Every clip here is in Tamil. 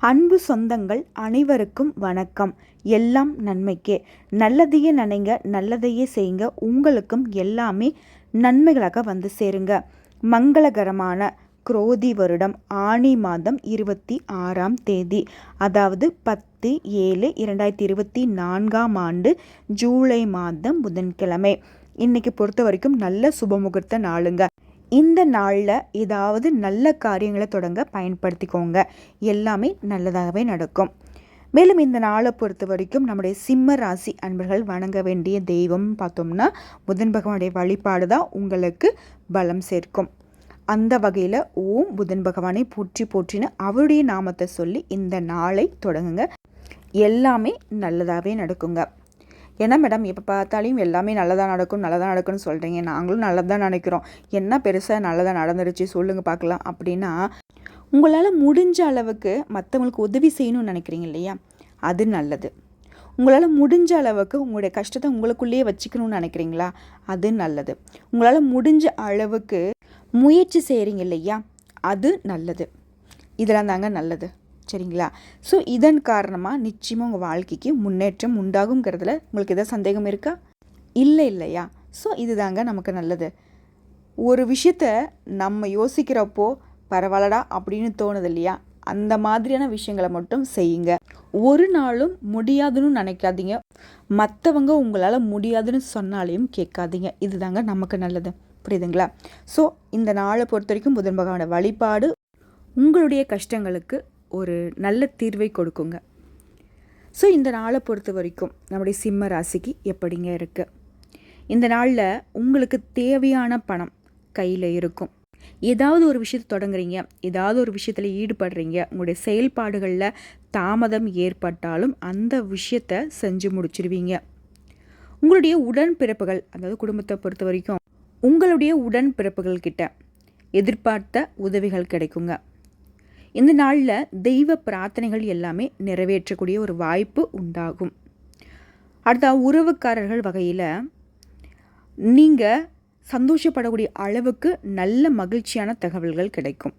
அன்பு சொந்தங்கள் அனைவருக்கும் வணக்கம். எல்லாம் நன்மைக்கே. நல்லதையே நினைங்க நல்லதையே செய்யுங்க. உங்களுக்கும் எல்லாமே நன்மைகளாக வந்து சேருங்க. மங்களகரமான குரோதி வருடம் ஆணி மாதம் இருபத்தி ஆறாம் தேதி அதாவது பத்து ஏழு இரண்டாயிரத்தி இருபத்தி நான்காம் ஆண்டு ஜூலை மாதம் புதன்கிழமை. இன்னைக்கு பொறுத்த வரைக்கும் நல்ல சுபமுகூர்த்த நாளுங்க. இந்த நாளில் ஏதாவது நல்ல காரியங்களை தொடங்க பயன்படுத்திக்கோங்க. எல்லாமே நல்லதாகவே நடக்கும். மேலும் இந்த நாளை பொறுத்த வரைக்கும் நம்முடைய சிம்ம ராசி அன்பர்கள் வணங்க வேண்டிய தெய்வம் பார்த்தோம்னா புதன் பகவானுடைய வழிபாடு தான் உங்களுக்கு பலம் சேர்க்கும். அந்த வகையில் ஓம் புதன் பகவானை போற்றி போற்றின்னு அவருடைய நாமத்தை சொல்லி இந்த நாளை தொடங்குங்க. எல்லாமே நல்லதாகவே நடக்குங்க. ஏன்னா மேடம் எப்போ பார்த்தாலையும் எல்லாமே நல்லதாக நடக்கும் நல்லதாக நடக்கும்னு சொல்கிறீங்க நாங்களும் நல்லதாக நினைக்கிறோம். என்ன பெருசாக நல்லதாக நடந்துருச்சு சொல்லுங்கள் பார்க்கலாம். அப்படின்னா உங்களால் முடிஞ்ச அளவுக்கு மற்றவங்களுக்கு உதவி செய்யணும்னு நினைக்கிறீங்க இல்லையா? அது நல்லது. உங்களால் முடிஞ்ச அளவுக்கு உங்களுடைய கஷ்டத்தை உங்களுக்குள்ளேயே வச்சுக்கணும்னு நினைக்கிறீங்களா? அது நல்லது. உங்களால் முடிஞ்ச அளவுக்கு முயற்சி செய்கிறீங்க இல்லையா? அது நல்லது. இதெல்லாம் தாங்க நல்லது. சரிங்களா? ஸோ இதன் காரணமாக நிச்சயமாக உங்கள் வாழ்க்கைக்கு முன்னேற்றம் உண்டாகுங்கிறதுல உங்களுக்கு எதாவது சந்தேகம் இருக்கா? இல்லை இல்லையா? ஸோ இதுதாங்க நமக்கு நல்லது. ஒரு விஷயத்த நம்ம யோசிக்கிறப்போ பரவாயில்லடா அப்படின்னு தோணுது இல்லையா? அந்த மாதிரியான விஷயங்களை மட்டும் செய்யுங்க. ஒரு நாளும் முடியாதுன்னு நினைக்காதீங்க. மற்றவங்க உங்களால் முடியாதுன்னு சொன்னாலையும் கேட்காதீங்க. இதுதாங்க நமக்கு நல்லது. புரியுதுங்களா? ஸோ இந்த நாளை பொறுத்த வரைக்கும் புதன் பகவான வழிபாடு உங்களுடைய கஷ்டங்களுக்கு ஒரு நல்ல தீர்வை கொடுக்குங்க. ஸோ இந்த நாளை பொறுத்த வரைக்கும் நம்முடைய சிம்ம ராசிக்கு எப்படிங்க இருக்குது இந்த நாளில் உங்களுக்கு தேவையான பணம் கையில் இருக்கும். ஏதாவது ஒரு விஷயத்தை தொடங்குறீங்க ஏதாவது ஒரு விஷயத்தில் ஈடுபடுறீங்க உங்களுடைய செயல்பாடுகளில் தாமதம் ஏற்பட்டாலும் அந்த விஷயத்தை செஞ்சு முடிச்சிருவீங்க. உங்களுடைய உடன்பிறப்புகள் அதாவது குடும்பத்தை பொறுத்த வரைக்கும் உங்களுடைய உடன்பிறப்புகள் கிட்ட எதிர்பார்த்த உதவிகள் கிடைக்குங்க. இந்த நாளில் தெய்வ பிரார்த்தனைகள் எல்லாமே நிறைவேற்றக்கூடிய ஒரு வாய்ப்பு உண்டாகும். அடுத்த உறவுக்காரர்கள் வகையில் நீங்கள் சந்தோஷப்படக்கூடிய அளவுக்கு நல்ல மகிழ்ச்சியான தகவல்கள் கிடைக்கும்.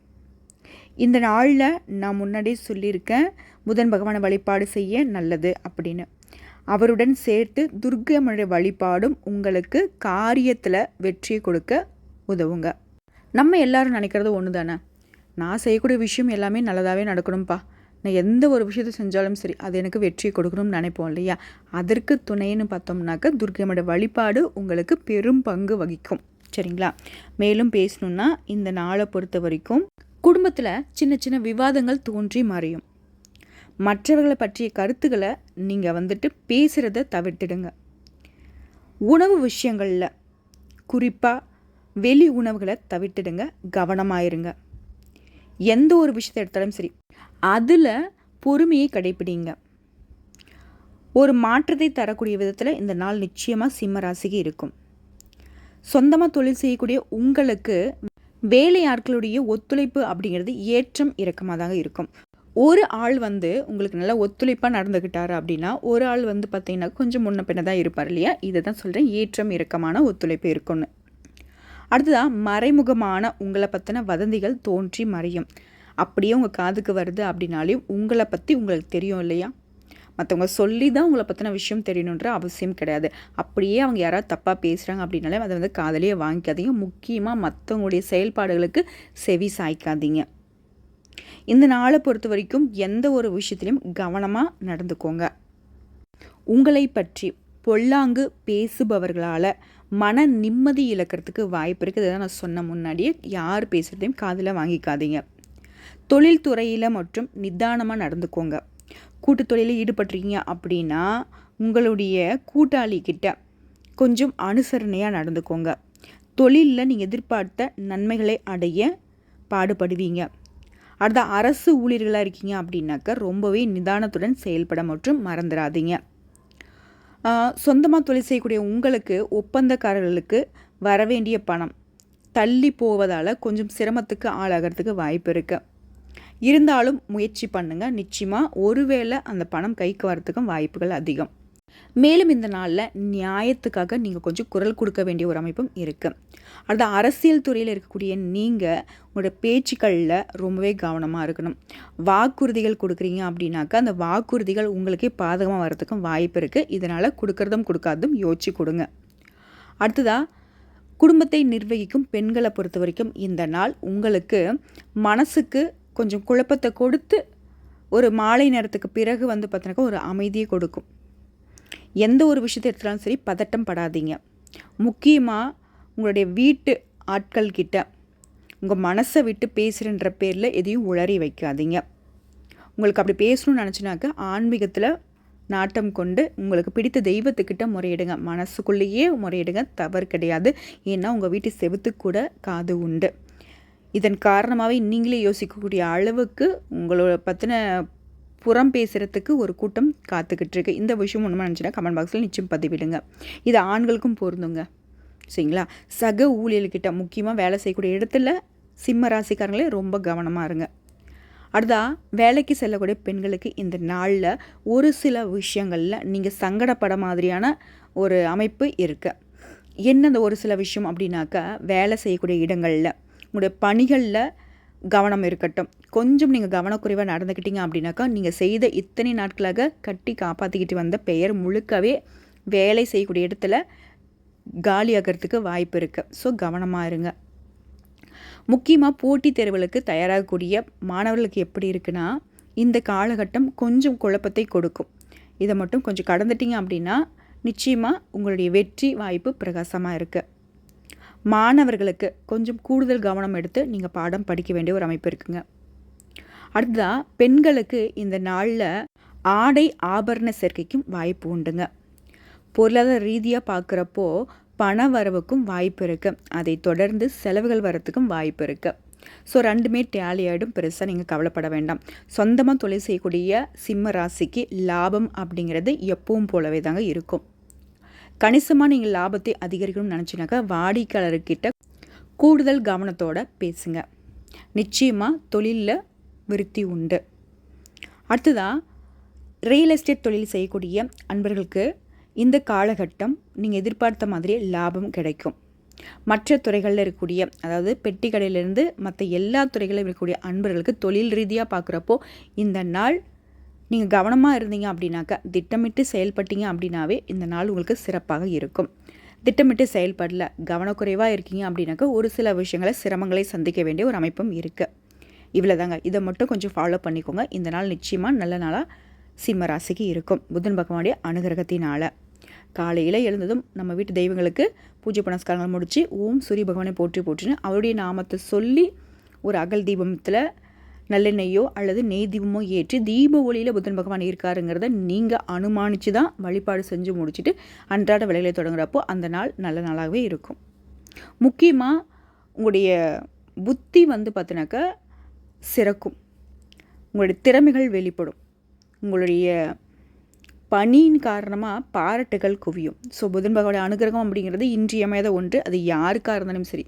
இந்த நாளில் நான் முன்னாடியே சொல்லியிருக்கேன் புதன் பகவானை வழிபாடு செய்ய நல்லது அப்படின்னு. அவருடன் சேர்த்து துர்கம்மனுடைய வழிபாடும் உங்களுக்கு காரியத்தில் வெற்றியை கொடுக்க உதவுங்க. நம்ம எல்லாரும் நினைக்கிறது ஒன்று தானே நான் செய்யக்கூடிய விஷயம் எல்லாமே நல்லதாகவே நடக்கணும்ப்பா நான் எந்த ஒரு விஷயத்தை செஞ்சாலும் சரி அது எனக்கு வெற்றி கொடுக்கணும்னு நினைப்போம் இல்லையா? அதற்கு துணைன்னு பார்த்தோம்னாக்க துர்கையோட வழிபாடு உங்களுக்கு பெரும் பங்கு வகிக்கும். சரிங்களா? மேலும் பேசணுன்னா இந்த நாளை பொறுத்த வரைக்கும் குடும்பத்தில் சின்ன சின்ன விவாதங்கள் தோன்றி மறையும். மற்றவர்களை பற்றிய கருத்துக்களை நீங்கள் வந்துட்டு பேசுகிறத தவிர்த்திடுங்க. உணவு விஷயங்களில் குறிப்பாக வெளி உணவுகளை தவிர்த்திடுங்க கவனமாயிருங்க எந்த ஒரு விஷயத்தை எடுத்தாலும் சரி அதில் பொறுமையை கடைப்பிடிங்க. ஒரு மாற்றத்தை தரக்கூடிய விதத்தில் இந்த நாள் நிச்சயமாக சிம்ம ராசிக்கு இருக்கும். சொந்தமாக தொழில் செய்யக்கூடிய உங்களுக்கு வேலையாட்களுடைய ஒத்துழைப்பு அப்படிங்கிறது ஏற்றம் இறக்கமாக தாங்க இருக்கும். ஒரு ஆள் வந்து உங்களுக்கு நல்லா ஒத்துழைப்பாக நடந்துக்கிட்டாரு அப்படின்னா ஒரு ஆள் வந்து பார்த்தீங்கன்னா கொஞ்சம் முன்ன பின்ன தான் இருப்பார் இல்லையா? இதை தான் சொல்கிறேன் ஏற்றம் இறக்கமான ஒத்துழைப்பு இருக்குன்னு அடுத்ததாக மறைமுகமான உங்களை பற்றின வதந்திகள் தோன்றி மறையும். அப்படியே உங்கள் காதுக்கு வருது அப்படின்னாலையும் உங்களை பற்றி உங்களுக்கு தெரியும் இல்லையா? மற்றவங்க சொல்லி தான் உங்களை பற்றின விஷயம் தெரியணுன்ற அவசியம் கிடையாது. அப்படியே அவங்க யாராவது தப்பாக பேசுகிறாங்க அப்படின்னாலே அதை வந்து காதலியே வாங்கிக்காதீங்க. முக்கியமாக மற்றவங்களுடைய செயல்பாடுகளுக்கு செவி சாய்க்காதீங்க. இந்த நாளை பொறுத்த வரைக்கும் எந்த ஒரு விஷயத்துலையும் கவனமாக நடந்துக்கோங்க. உங்களை பற்றி பொல்லாங்கு பேசுபவர்களால் மன நிம்மதி இழக்கிறதுக்கு வாய்ப்பு இருக்குது இதை நான் சொன்ன முன்னாடியே யார் பேசுகிறதையும் காதில் வாங்கிக்காதீங்க. தொழில்துறையில் மற்றும் நிதானமாக நடந்துக்கோங்க. கூட்டு தொழிலில் ஈடுபட்டுறீங்க அப்படின்னா உங்களுடைய கூட்டாளிக்கிட்ட கொஞ்சம் அனுசரணையாக நடந்துக்கோங்க. தொழிலில் நீங்கள் எதிர்பார்த்த நன்மைகளை அடைய பாடுபடுவீங்க. அடுத்த அரசு ஊழியர்களாக இருக்கீங்க அப்படின்னாக்க ரொம்பவே நிதானத்துடன் செயல்பட மற்றும் மறந்துடாதீங்க. சொந்தமாக தொழில் செய்யக்கூடிய உங்களுக்கு ஒப்பந்தக்காரர்களுக்கு வரவேண்டிய பணம். தள்ளி போவதால் கொஞ்சம் சிரமத்துக்கு ஆளாகிறதுக்கு வாய்ப்பு இருக்குது இருந்தாலும் முயற்சி பண்ணுங்கள் நிச்சயமாக ஒருவேளை அந்த பணம் கைக்கு வரத்துக்கும் வாய்ப்புகள் அதிகம். மேலும் இந்த நாளில் நியாயத்துக்காக நீங்கள் கொஞ்சம் குரல் கொடுக்க வேண்டிய ஒரு அமைப்பும் இருக்குது அடுத்த அரசியல் துறையில் இருக்கக்கூடிய நீங்கள் உங்களோட பேச்சுக்களில் ரொம்பவே கவனமாக இருக்கணும். வாக்குறுதிகள் கொடுக்குறீங்க அப்படின்னாக்கா அந்த வாக்குறுதிகள் உங்களுக்கே பாதகமாக வர்றதுக்கும் வாய்ப்பு இருக்குது இதனால் கொடுக்குறதும் கொடுக்காததும் யோசிச்சு கொடுங்க. அடுத்ததாக குடும்பத்தை நிர்வகிக்கும் பெண்களை பொறுத்த வரைக்கும் இந்த நாள் உங்களுக்கு மனசுக்கு கொஞ்சம் குழப்பத்தை கொடுத்து ஒரு மாலை நேரத்துக்கு பிறகு வந்து பார்த்தினாக்கா ஒரு அமைதியை கொடுக்கும். எந்த ஒரு விஷயத்தை எடுத்தாலும் சரி பதட்டம் படாதீங்க முக்கியமாக உங்களுடைய வீட்டு ஆட்கள் கிட்ட உங்கள் மனசை விட்டு பேசுகிறன்ற பேரில் எதையும் உளறி வைக்காதீங்க. உங்களுக்கு அப்படி பேசணும்னு நினச்சினாக்க ஆன்மீகத்தில் நாட்டம் கொண்டு உங்களுக்கு பிடித்த தெய்வத்துக்கிட்ட முறையிடுங்க. மனசுக்குள்ளேயே முறையிடுங்க. தவறு கிடையாது. ஏன்னா உங்கள் வீட்டு செவுத்துக்கூட காது உண்டு. இதன் காரணமாகவே நீங்களே யோசிக்கக்கூடிய அளவுக்கு உங்களோட பற்றின புறம் பேசுகிறதுக்கு ஒரு கூட்டம் காத்துக்கிட்டு இருக்கு இந்த விஷயம் ஒன்று நினச்சினா கமெண்ட் பாக்ஸில் நிச்சயம் பதிவிடுங்க. இது ஆண்களுக்கும் பொருந்துங்க. சரிங்களா? சக ஊழியர்கிட்ட முக்கியமாக வேலை செய்யக்கூடிய இடத்துல சிம்ம ராசிக்காரங்களே ரொம்ப கவனமாக இருங்க. அடுத்தா வேலைக்கு செல்லக்கூடிய பெண்களுக்கு இந்த நாளில் ஒரு சில விஷயங்களில் நீங்கள் சங்கடப்பட மாதிரியான ஒரு அமைப்பு இருக்குது என்ன அந்த ஒரு சில விஷயம் அப்படின்னாக்கா வேலை செய்யக்கூடிய இடங்களில் உங்களுடைய பணிகளில் கவனம் இருக்கட்டும். கொஞ்சம் நீங்கள் கவனக்குறைவாக நடந்துக்கிட்டீங்க அப்படின்னாக்கா நீங்கள் செய்த இத்தனை நாட்களாக கட்டி காப்பாற்றிக்கிட்டு வந்த பெயர் முழுக்கவே வேலை செய்யக்கூடிய இடத்துல காலியாகிறதுக்கு வாய்ப்பு இருக்குது ஸோ கவனமாக இருங்க. முக்கியமாக போட்டித் தேர்வுகளுக்கு தயாராகக்கூடிய மாணவர்களுக்கு எப்படி இருக்குன்னா இந்த காலகட்டம் கொஞ்சம் குழப்பத்தை கொடுக்கும். இதை மட்டும் கொஞ்சம் கடந்துட்டீங்க அப்படின்னா நிச்சயமாக உங்களுடைய வெற்றி வாய்ப்பு பிரகாசமாக இருக்குது மாணவர்களுக்கு கொஞ்சம் கூடுதல் கவனம் எடுத்து நீங்கள் பாடம் படிக்க வேண்டிய ஒரு அமைப்பு இருக்குங்க. அடுத்ததாக பெண்களுக்கு இந்த நாளில் ஆடை ஆபரண சேர்க்கைக்கும் வாய்ப்பு உண்டுங்க. பொருளாதார ரீதியாக பார்க்குறப்போ பண வரவுக்கும் வாய்ப்பு இருக்குது அதை தொடர்ந்து செலவுகள் வரத்துக்கும் வாய்ப்பு இருக்குது ஸோ ரெண்டுமே டேலி ஆகிடும் பெருசாக நீங்கள் கவலைப்பட வேண்டாம். சொந்தமாக தொழில் செய்யக்கூடிய சிம்ம ராசிக்கு லாபம் அப்படிங்கிறது எப்பவும் போலவே தாங்க இருக்கும். கணிசமாக நீங்கள் லாபத்தை அதிகரிக்கணும்னு நினச்சினாக்கா வாடிக்கையாளர்கிட்ட கூடுதல் கவனத்தோடு பேசுங்க. நிச்சயமாக தொழிலில் விருத்தி உண்டு. அடுத்ததாக ரியல் எஸ்டேட் தொழில் செய்யக்கூடிய அன்பர்களுக்கு இந்த காலகட்டம் நீங்கள் எதிர்பார்த்த மாதிரியே லாபம் கிடைக்கும். மற்ற துறைகளில் இருக்கக்கூடிய அதாவது பெட்டி கடையிலேருந்து மற்ற எல்லா துறைகளிலும் இருக்கக்கூடிய அன்பர்களுக்கு தொழில் ரீதியாக பார்க்குறப்போ இந்த நாள் நீங்கள் கவனமாக இருந்தீங்க அப்படின்னாக்கா திட்டமிட்டு செயல்பட்டீங்க அப்படின்னாவே இந்த நாள் உங்களுக்கு சிறப்பாக இருக்கும். திட்டமிட்டு செயல்படல கவனக்குறைவாக இருக்கீங்க அப்படின்னாக்கா ஒரு சில விஷயங்களை சிரமங்களை சந்திக்க வேண்டிய ஒரு அமைப்பும் இருக்குது இவ்வளோ தாங்க இதை மட்டும் கொஞ்சம் ஃபாலோ பண்ணிக்கோங்க. இந்த நாள் நிச்சயமாக நல்ல நாளாக சிம்ம ராசிக்கு இருக்கும். புதன் பகவானுடைய அனுகிரகத்தினால். காலையில் எழுந்ததும் நம்ம வீட்டு தெய்வங்களுக்கு பூஜை புனஸ்காரங்கள் முடித்து ஓம் சூரிய பகவானை போற்றி போற்றின்னு அவருடைய நாமத்தை சொல்லி ஒரு அகல் தீபத்தில் நல்லெண்ணெய்யோ அல்லது நெய் தீபமோ ஏற்றி தீப ஒளியில் புதன் பகவான் இருக்காருங்கிறத நீங்கள் அனுமானித்து தான் வழிபாடு செஞ்சு முடிச்சுட்டு அன்றாட வேலைகளை தொடங்குறப்போ அந்த நாள் நல்ல நாளாகவே இருக்கும். முக்கியமாக உங்களுடைய புத்தி வந்து பார்த்தினாக்கா சிறக்கும். உங்களுடைய திறமைகள் வெளிப்படும். உங்களுடைய பனியின் காரணமாக பாராட்டுகள் குவியும். ஸோ புதன் பகவானுடைய அனுகிரகம் அப்படிங்கிறது இன்றியமையாத ஒன்று. அது யாருக்காக இருந்தாலும் சரி.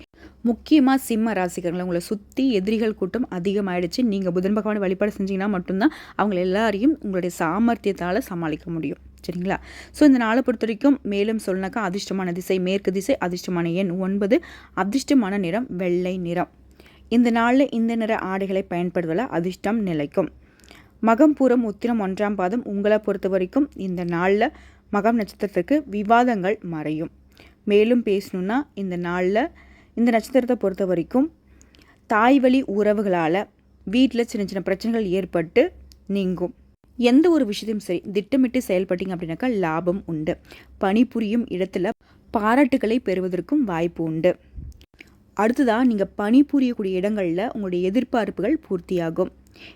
முக்கியமாக சிம்ம ராசிக்காரங்களை உங்களை சுற்றி எதிரிகள் கூட்டம் அதிகமாகிடுச்சு நீங்கள் புதன் பகவானை வழிபாடு செஞ்சீங்கன்னா மட்டும்தான் அவங்களை எல்லாரையும் உங்களுடைய சாமர்த்தியத்தால் சமாளிக்க முடியும். சரிங்களா? ஸோ இந்த நாளை பொறுத்த வரைக்கும் மேலும் சொன்னாக்கா அதிர்ஷ்டமான திசை மேற்கு திசை அதிர்ஷ்டமான எண் ஒன்பது. அதிர்ஷ்டமான நிறம் வெள்ளை நிறம். இந்த நாளில் இந்த நிற ஆடைகளை பயன்படுவதால் அதிர்ஷ்டம் நிலைக்கும். மகம் பூரம் உத்திரம் ஒன்றாம் பாதம் உங்களை பொறுத்த வரைக்கும் இந்த நாளில் மகம் நட்சத்திரத்துக்கு விவாதங்கள் மறையும். மேலும் பேசணுன்னா இந்த நாளில் இந்த நட்சத்திரத்தை பொறுத்த வரைக்கும் தாய் வழி உறவுகளால் வீட்டில் சின்ன சின்ன பிரச்சனைகள் ஏற்பட்டு நீங்கும். எந்த ஒரு விஷயத்தையும் சரி திட்டமிட்டு செயல்பட்டீங்க அப்படின்னாக்கா லாபம் உண்டு. பணிபுரியும் இடத்துல பாராட்டுகளை பெறுவதற்கும் வாய்ப்பு உண்டு. அடுத்ததாக நீங்கள் பணிபுரியக்கூடிய இடங்களில் உங்களுடைய எதிர்பார்ப்புகள் பூர்த்தியாகும்.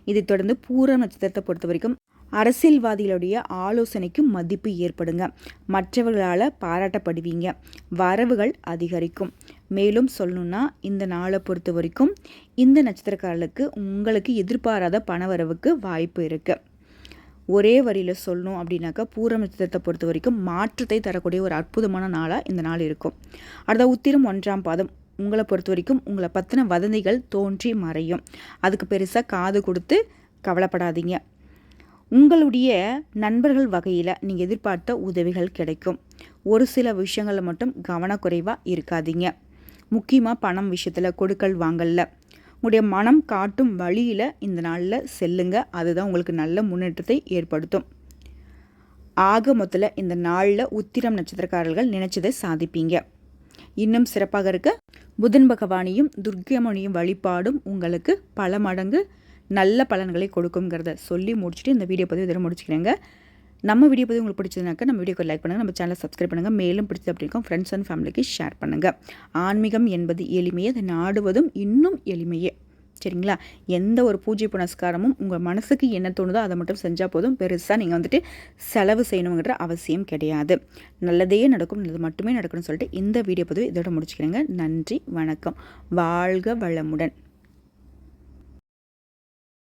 இதைத் தொடர்ந்து பூர நட்சத்திரத்தை பொறுத்த வரைக்கும் அரசியல்வாதிகளுடைய ஆலோசனைக்கும் மதிப்பு ஏற்படுங்க. மற்றவர்களால் பாராட்டப்படுவீங்க. வரவுகள் அதிகரிக்கும். மேலும் சொல்லணுன்னா இந்த நாளை பொறுத்த வரைக்கும் இந்த நட்சத்திரக்காரர்களுக்கு உங்களுக்கு எதிர்பாராத பணவரவுக்கு வாய்ப்பு இருக்குது ஒரே வரியில் சொல்லணும் அப்படின்னாக்கா பூர நட்சத்திரத்தை பொறுத்த வரைக்கும் மாற்றத்தை தரக்கூடிய ஒரு அற்புதமான நாளாக இந்த நாள் இருக்கும். அடுத்த உத்திரம் ஒன்றாம் பாதம். உங்களை பொறுத்த வரைக்கும் உங்களை பற்றின வதந்திகள் தோன்றி மறையும். அதுக்கு பெருசாக காது கொடுத்து கவலைப்படாதீங்க. உங்களுடைய நண்பர்கள் வகையில் நீங்கள் எதிர்பார்த்த உதவிகள் கிடைக்கும். ஒரு சில விஷயங்களில் மட்டும் கவனக்குறைவாக இருக்காதீங்க. முக்கியமாக பணம் விஷயத்தில் கொடுக்கல் வாங்கல உங்களுடைய மனம் காட்டும் வழியில் இந்த நாளில் செல்லுங்க. அதுதான் உங்களுக்கு நல்ல முன்னேற்றத்தை ஏற்படுத்தும். ஆக மொத்தத்தில் இந்த நாளில் உத்திரம் நட்சத்திரக்காரர்கள் நினச்சதை சாதிப்பீங்க. இன்னும் சிறப்பாக இருக்க புதன் பகவானையும் துர்க்கமணியும் வழிபாடும் உங்களுக்கு பல மடங்கு நல்ல பலன்களை கொடுக்குங்கிறத சொல்லி முடிச்சுட்டு இந்த வீடியோ பதிவு இதில் முடிச்சுக்கிறேங்க. நம்ம வீடியோ பதிவு உங்களுக்கு பிடிச்சதுனாக்கா நம்ம வீடியோக்கு லைக் பண்ணுங்கள் நம்ம சேனலை சப்ஸ்கிரைப் பண்ணுங்கள் மேலும் பிடிச்சது அப்படி இருக்கும் ஃப்ரெண்ட்ஸ் அண்ட் ஃபேமிலிக்கு ஷேர் பண்ணுங்கள் ஆன்மீகம் என்பது எளிமையே அதை நாடுவதும் இன்னும் எளிமையே. சரிங்களா? எந்த ஒரு பூஜை புனஸ்காரமும் உங்கள் மனசுக்கு என்ன தோணுதோ அதை மட்டும் செஞ்சால் போதும். பெருசாக நீங்கள் வந்துட்டு செலவு செய்யணுங்கிற அவசியம் கிடையாது. நல்லதே நடக்கும் நல்லது மட்டுமே நடக்கணும்னு சொல்லிட்டு இந்த வீடியோ பதிவு இதோட முடிச்சுக்கிறேங்க. நன்றி வணக்கம். வாழ்க வளமுடன்.